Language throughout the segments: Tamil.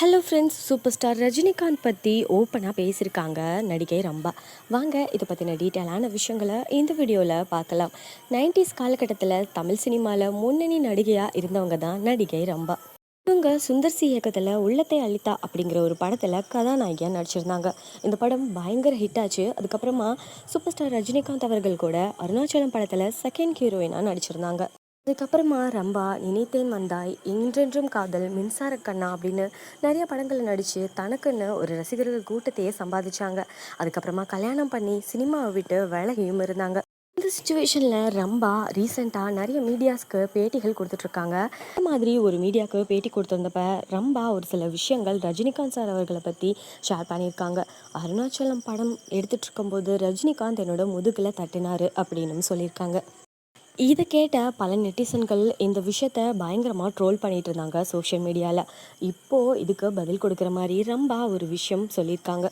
Hello friends super star Rajinikanth பற்றி ஓப்பனாக பேசியிருக்காங்க நடிகை ரம்பா. வாங்க இதை பற்றின டீட்டெயிலான விஷயங்களை இந்த வீடியோவில் பார்க்கலாம். நைன்டிஸ் காலகட்டத்தில் தமிழ் சினிமாவில் முன்னணி நடிகையாக இருந்தவங்க தான் நடிகை ரம்பா. இவங்க சுந்தர் சி இயக்கத்தில் உள்ளத்தை அளித்தா அப்படிங்கிற ஒரு படத்தில் கதாநாயகியாக நடிச்சிருந்தாங்க. இந்த படம் பயங்கர ஹிட் ஆச்சு. அதுக்கப்புறமா சூப்பர் ஸ்டார் ரஜினிகாந்த் அவர்கள் கூட அருணாச்சலம் படத்தில் செகண்ட் ஹீரோயினாக நடிச்சிருந்தாங்க. அதுக்கப்புறமா ரம்பா நினைத்தேன் வந்தாய். என்றென்றும் காதல் மின்சார கண்ணா அப்படின்னு நிறைய படங்களில் நடித்து தனக்குன்னு ஒரு ரசிகர்கள் கூட்டத்தையே சம்பாதிச்சாங்க. அதுக்கப்புறமா கல்யாணம் பண்ணி சினிமாவை விட்டு விலகியும் இருந்தாங்க. இந்த சுச்சுவேஷனில் ரம்பா ரீசெண்டாக நிறைய மீடியாஸ்க்கு பேட்டிகள் கொடுத்துட்ருக்காங்க. இந்த மாதிரி ஒரு மீடியாவுக்கு பேட்டி கொடுத்துருந்தப்ப ரம்பா ஒரு சில விஷயங்கள் ரஜினிகாந்த் சார் அவர்களை பற்றி ஷேர் பண்ணியிருக்காங்க. அருணாச்சலம் படம் எடுத்துகிட்ருக்கும்போது ரஜினிகாந்த் என்னோட முதுகில் தட்டினார் அப்படின்னு சொல்லியிருக்காங்க. இதை கேட்ட பல நெட்டிசன்கள் இந்த விஷயத்த பயங்கரமாக ட்ரோல் பண்ணிட்டு இருந்தாங்க சோஷியல் மீடியாவில் இப்போது இதுக்கு பதில் கொடுக்குற மாதிரி ரொம்ப ஒரு விஷயம் சொல்லியிருக்காங்க.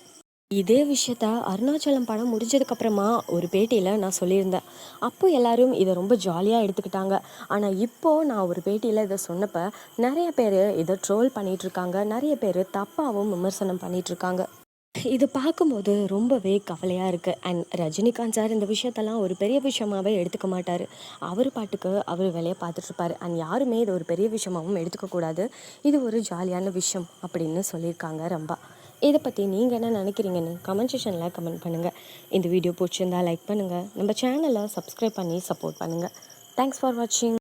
இதே விஷயத்த அருணாச்சலம் படம் முடிஞ்சதுக்கப்புறமா ஒரு பேட்டியில் நான் சொல்லியிருந்தேன். அப்போ எல்லாரும் இதை ரொம்ப ஜாலியாக எடுத்துக்கிட்டாங்க. ஆனால் இப்போது நான் ஒரு பேட்டியில் இதை சொன்னப்போ நிறைய பேர் இதை ட்ரோல் பண்ணிகிட்ருக்காங்க நிறைய பேர் தப்பாகவும் விமர்சனம் பண்ணிகிட்ருக்காங்க இது பார்க்கும்போது ரொம்பவே கவலையாக இருக்குது அண்ட் ரஜினிகாந்த் சார் இந்த விஷயத்தெல்லாம் ஒரு பெரிய விஷயமாவே எடுத்துக்க மாட்டார். அவர் பாட்டுக்கு அவர் வேலையை பார்த்துட்ருப்பார் அண்ட் யாருமே இது ஒரு பெரிய விஷயமாகவும் எடுத்துக்கக்கூடாது இது ஒரு ஜாலியான விஷயம் அப்படின்னு சொல்லியிருக்காங்க ரொம்ப. இதை பற்றி நீங்கள் என்ன நினைக்கிறீங்கன்னு கமெண்ட் செஷனில் கமெண்ட் பண்ணுங்கள் இந்த வீடியோ பிடிச்சிருந்தா லைக் பண்ணுங்கள் நம்ம சேனலை சப்ஸ்கிரைப் பண்ணி சப்போர்ட் பண்ணுங்கள் தேங்க்ஸ் ஃபார் வாட்சிங்